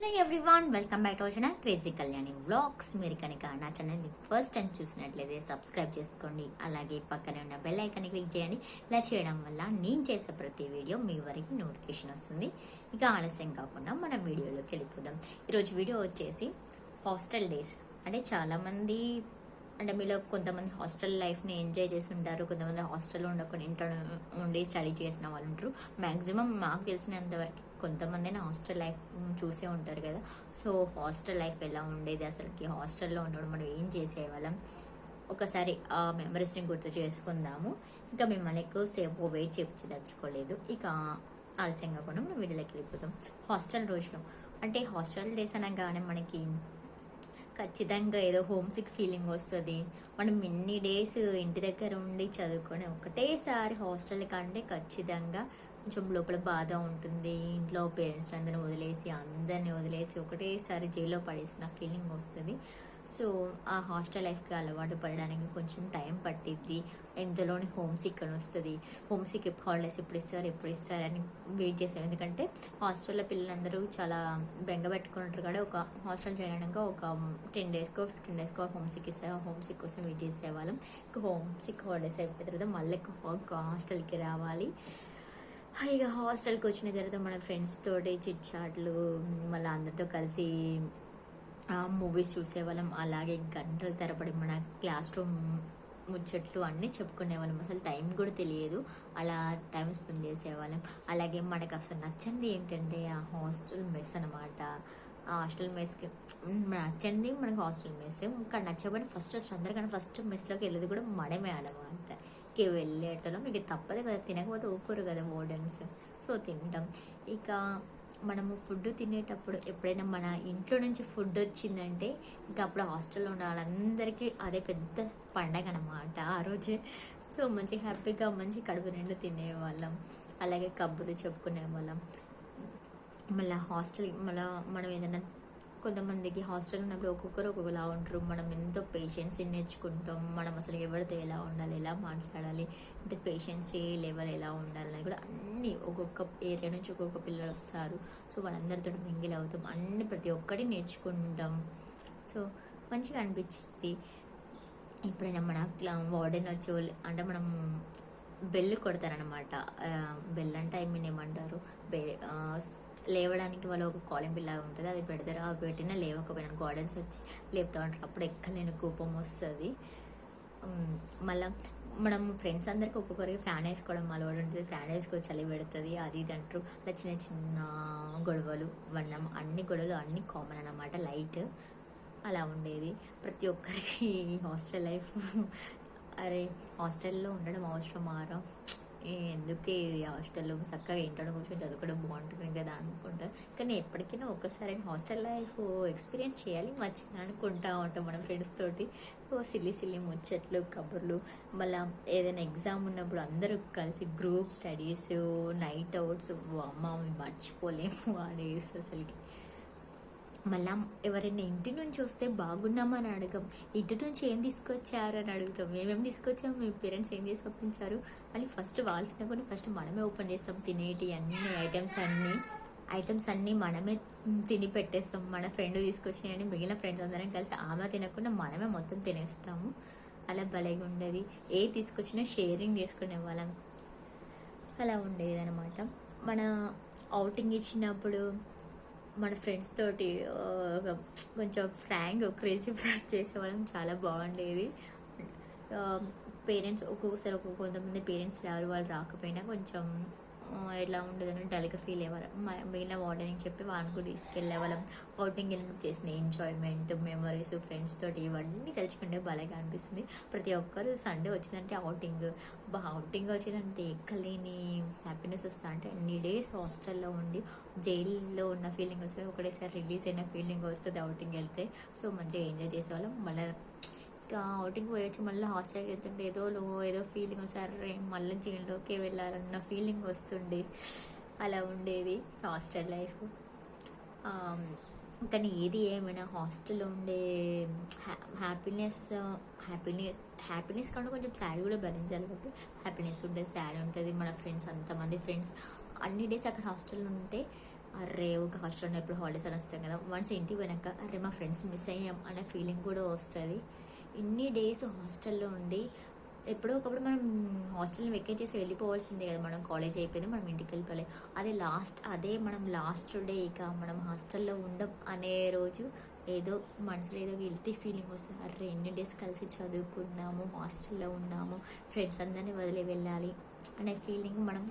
Hello everyone welcome back to channel crazy Kalyani vlogs మీరు కనుక నా ఛానల్ని ఫస్ట్ టైం చూసినట్లయితే సబ్స్క్రైబ్ చేసుకోండి. అలాగే పక్కనే ఉన్న బెల్ ఐకాన్ని క్లిక్ చేయండి. ఇలా చేయడం వల్ల నేను చేసే ప్రతి వీడియో మీ వరకు నోటిఫికేషన్ వస్తుంది. ఇక ఆలస్యం కాకుండా మనం వీడియోలోకి వెళ్ళిపోదాం. ఈరోజు వీడియో వచ్చేసి హాస్టల్ డేస్ అంటే చాలామంది అంటే మీలో కొంతమంది హాస్టల్ లైఫ్ని ఎంజాయ్ చేసి ఉంటారు కొంతమంది హాస్టల్లో ఉండకుండా ఇంట్లో ఉండి స్టడీ చేసిన వాళ్ళు ఉంటారు. మ్యాక్సిమం మాకు తెలిసినంత వరకు కొంతమంది హాస్టల్ లైఫ్ చూసే ఉంటారు కదా. సో హాస్టల్ లైఫ్ ఎలా ఉండేది అసలుకి? హాస్టల్లో ఉండడం మనం ఏం చేసేవాళ్ళం? ఒకసారి ఆ మెమరీస్ని గుర్తు చేసుకుందాము. ఇంకా మిమ్మల్ని ఎక్కువసేపు వెయిట్ చేపించి తెచ్చుకోలేదు ఇక ఆలస్యంగా కూడా మనం వీడియోలోకి వెళ్ళిపోతాం హాస్టల్ రోజులు. అంటే హాస్టల్ డేస్ అనగానే మనకి ఖచ్చితంగా ఏదో హోమ్ సిక్ ఫీలింగ్ వస్తుంది. మనం ఎన్ని డేస్ ఇంటి దగ్గర ఉండి చదువుకొని ఒకటేసారి హాస్టల్ కంటే ఖచ్చితంగా కొంచెం లోపల బాధ ఉంటుంది. ఇంట్లో పేరెంట్స్ అందరిని వదిలేసి అందరిని వదిలేసి ఒకటేసారి జైల్లో పడేసిన ఫీలింగ్ వస్తుంది. సో ఆ హాస్టల్ లైఫ్కి అలవాటు పడడానికి కొంచెం టైం పట్టిద్ది. ఎంతలోని హోమ్ సిక్ అని వస్తుంది. హోమ్ సిక్ హాలిడేస్ ఎప్పుడు ఇస్తారు ఎప్పుడు ఇస్తారు అని వెయిట్ చేస్తాం. ఎందుకంటే హాస్టల్లో పిల్లలందరూ చాలా బెంగ పెట్టుకుంటారు కూడా ఒక హాస్టల్ చేయడానికి ఒక టెన్ డేస్కో ఫిఫ్టీన్ డేస్కో హోమ్ సిక్ ఇస్తారు. హోమ్ సిక్ కోసం వెయిట్ చేసేవాళ్ళం. ఇంకా హోమ్ సిక్ హాలిడేస్ అయిపోయిన తర్వాత మళ్ళీ ఒక హాస్టల్కి రావాలి. ఇక హాస్టల్కి వచ్చిన తర్వాత మన ఫ్రెండ్స్ తోటి చిట్ చాట్లు మళ్ళీ అందరితో కలిసి మూవీస్ చూసేవాళ్ళం. అలాగే గంటల తరబడి మన క్లాస్ రూమ్ ముచ్చట్లు అన్నీ చెప్పుకునేవాళ్ళం. అసలు టైం కూడా తెలియదు. అలా టైం స్పెండ్ చేసేవాళ్ళం. అలాగే మనకు అసలు నచ్చింది ఏంటంటే ఆ హాస్టల్ మెస్ అనమాట ఆ హాస్టల్ మెస్కి నచ్చండి మనకు హాస్టల్ మెస్. ఇంకా నచ్చబడి ఫస్ట్ ఫస్ట్ అందరికన్నా ఫస్ట్ మెస్లోకి వెళ్ళేది కూడా మనమే అనమాట ఇక వెళ్ళేటలో మీకు తప్పదు కదా. తినకపోతే ఊరుకోరు కదా మోడర్న్స్ సో తింటాం. ఇక మనము ఫుడ్ తినేటప్పుడు ఎప్పుడైనా మన ఇంట్లో నుంచి ఫుడ్ వచ్చిందంటే ఇంకా అప్పుడు హాస్టల్లో ఉన్న వాళ్ళందరికీ అదే పెద్ద పండగ అనమాట ఆ రోజే. సో మంచి హ్యాపీగా మంచి కడుపు నిండు తినేవాళ్ళం. అలాగే కబ్బులు చెప్పుకునే వాళ్ళం మళ్ళీ హాస్టల్ మళ్ళీ మనం ఏదైనా కొంతమందికి హాస్టల్ ఉన్నప్పుడు ఒక్కొక్కరు ఒక్కొక్కలా ఉంటారు. మనం ఎంతో పేషెన్సీ నేర్చుకుంటాం. మనం అసలు ఎవరితో ఎలా ఉండాలి ఎలా మాట్లాడాలి అంటే పేషెన్సీ లెవెల్ ఎలా ఉండాలి అని కూడా అన్ని ఒక్కొక్క ఏరియా నుంచి ఒక్కొక్క పిల్లలు వస్తారు. సో వాళ్ళందరితో మింగిల్ అవుతాం. అన్ని ప్రతి ఒక్కటి నేర్చుకుంటాం. సో మంచిగా అనిపించింది. ఎప్పుడైనా మన వార్డెన్ వచ్చే అంటే మనం బెల్ కొడతారనమాట బెల్ అంటే ఐ మీన్ ఏమంటారు? బె లేవడానికి వాళ్ళు ఒక కాలింగ్ లాగా ఉంటుంది. అది పెడతారు? అవి పెట్టినా లేవకపోయినా గార్డెన్స్ వచ్చి లేపుతా ఉంటారు. అప్పుడు ఎక్కలేని కోపం వస్తుంది. మళ్ళీ మనం ఫ్రెండ్స్ అందరికి ఒక్కొక్కరికి ఫ్యాన్ వేసుకోవడం అలవాటు ఉంటుంది. ఫ్యాన్ వేసుకో చలి పెడుతుంది అది ఇది అంటారు. అలా చిన్న చిన్న గొడవలు వండం అన్ని గొడవలు అన్ని కామన్ అనమాట లైట్ అలా ఉండేది. ప్రతి ఒక్కరికి హాస్టల్ లైఫ్ అరే హాస్టల్లో ఉండడం అవసరం ఆరా ఎందుకే ఇది హాస్టల్లో చక్కగా ఇంట్లో కూర్చొని చదువుకోవడం బాగుంటుంది కదా అనుకుంటా. కానీ ఎప్పటికైనా ఒక్కసారి హాస్టల్ లైఫ్ ఎక్స్పీరియన్స్ చేయాలి మంచిగా అనుకుంటా ఉంటాం మన ఫ్రెండ్స్ తోటి. సిల్లి సిల్లి ముచ్చట్లు కబుర్లు. మళ్ళీ ఏదైనా ఎగ్జామ్ ఉన్నప్పుడు అందరూ కలిసి గ్రూప్ స్టడీస్ నైట్ అవుట్స్ అమ్మ మర్చిపోలేము ఆ డేస్ అసలుకి. మళ్ళా ఎవరైనా ఇంటి నుంచి వస్తే బాగున్నామని అడగం. ఇంటి నుంచి ఏం తీసుకొచ్చారు అని అడుగుతాం. మేమేం తీసుకొచ్చాం? మీ పేరెంట్స్ ఏం చేసి పంపించారు? అని ఫస్ట్ వాళ్ళు తినకుండా ఫస్ట్ మనమే ఓపెన్ చేస్తాం. తినేటి అన్ని ఐటమ్స్ అన్నీ ఐటమ్స్ అన్నీ మనమే తిని పెట్టేస్తాం. మన ఫ్రెండ్ తీసుకొచ్చినాయని మిగిలిన ఫ్రెండ్స్ అందరం కలిసి ఆమె తినకుండా మనమే మొత్తం తినేస్తాము. అలా భలేగా ఉండేది. ఏ తీసుకొచ్చినా షేరింగ్ చేసుకునే వాళ్ళం. అలా ఉండేది అనమాట మన అవుటింగ్ ఇచ్చినప్పుడు మన ఫ్రెండ్స్ తోటి ఒక కొంచెం ఫ్రాంక్ క్రేజీ ఫ్రాంక్ చేసేవాళ్ళం. చాలా బాగుండేది. పేరెంట్స్ ఒక్కొక్కసారి ఒక్కొక్క కొంతమంది పేరెంట్స్ రారు వాళ్ళు రాకపోయినా కొంచెం ఎలా ఎట్లా ఉండదని డల్గా ఫీల్ అయ్యేవారు మిగిలిన వార్డెనింగ్ చెప్పి వాళ్ళని కూడా తీసుకెళ్ళేవాళ్ళం. అవుటింగ్ వెళ్ళినప్పుడు చేసిన ఎంజాయ్మెంట్ మెమరీస్ ఫ్రెండ్స్ తోటి ఇవన్నీ తలుచుకుంటే బాగా అనిపిస్తుంది. ప్రతి ఒక్కరు సండే వచ్చిందంటే అవుటింగ్ అవుటింగ్ వచ్చిందంటే ఎక్కలేని హ్యాపీనెస్ వస్తా అంటే ఎన్ని డేస్ హాస్టల్లో ఉండి జైల్లో ఉన్న ఫీలింగ్ వస్తుంది ఒకటేసారి రిలీజ్ అయిన ఫీలింగ్ వస్తుంది అవుటింగ్ వెళ్తే. సో మంచిగా ఎంజాయ్ చేసేవాళ్ళం. మళ్ళీ అవుటింగ్ పోయొచ్చు మళ్ళీ హాస్టల్కి వెళ్తుంటే ఏదో లో ఏదో ఫీలింగ్ వస్తారు. మళ్ళీ జైల్లోకి వెళ్ళాలన్న ఫీలింగ్ వస్తుండే. అలా ఉండేది హాస్టల్ లైఫ్ కానీ ఏది ఏమైనా హాస్టల్లో ఉండే హ్యాపీనెస్ హ్యాపీనెస్ హ్యాపీనెస్ కంటే కొంచెం శారీ కూడా భరించాలి కాబట్టి హ్యాపీనెస్ ఉంటుంది శారీ ఉంటుంది. మన ఫ్రెండ్స్ అంతమంది ఫ్రెండ్స్ అన్ని డేస్ అక్కడ హాస్టల్లో ఉంటే అరే ఒక హాస్టల్లో ఎప్పుడు హాలిడేస్ అని వస్తాం కదా. వన్స్ ఇంటికి పోయినాక అరే మా ఫ్రెండ్స్ మిస్ అయ్యాం అనే ఫీలింగ్ కూడా వస్తుంది. ఇన్ని డేస్ హాస్టల్లో ఉండి ఎప్పుడో ఒకప్పుడు మనం హాస్టల్ని వెకేట్ చేసి వెళ్ళిపోవాల్సిందే కదా మనం కాలేజ్ అయిపోయింది మనం ఇంటికి వెళ్ళిపోలే అదే లాస్ట్ అదే మనం లాస్ట్ డే ఇక మనం హాస్టల్లో ఉండం అనే రోజు ఏదో మనసులో ఏదో వెళ్తే ఫీలింగ్ వస్తుంది. అరే ఎన్ని డేస్ కలిసి చదువుకున్నాము హాస్టల్లో ఉన్నాము ఫ్రెండ్స్ అందరినీ వదిలి వెళ్ళాలి అనే ఫీలింగ్ మనం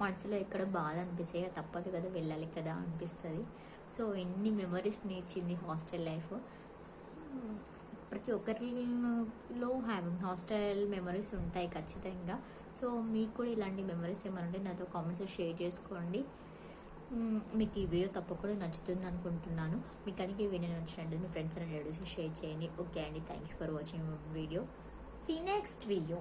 మనసులో ఎక్కడ బాధ అనిపిస్తాయి తప్పదు కదా వెళ్ళాలి కదా అనిపిస్తుంది. సో ఎన్ని మెమరీస్ నేర్చింది హాస్టల్ లైఫ్? ప్రతి ఒక్కరిలో హ్యావ్ హాస్టల్ మెమరీస్ ఉంటాయి ఖచ్చితంగా. సో మీకు కూడా ఇలాంటి మెమరీస్ ఏమైనా ఉంటే నాతో కామెంట్స్ షేర్ చేసుకోండి. మీకు ఈ వీడియో తప్పకుండా నచ్చుతుంది అనుకుంటున్నాను. మీకు కనుక ఈ వీడియో నచ్చినట్టు మీ ఫ్రెండ్స్ అండ్ రిలేటివ్స్ షేర్ చేయండి. ఓకే అండి thank you for watching video see next video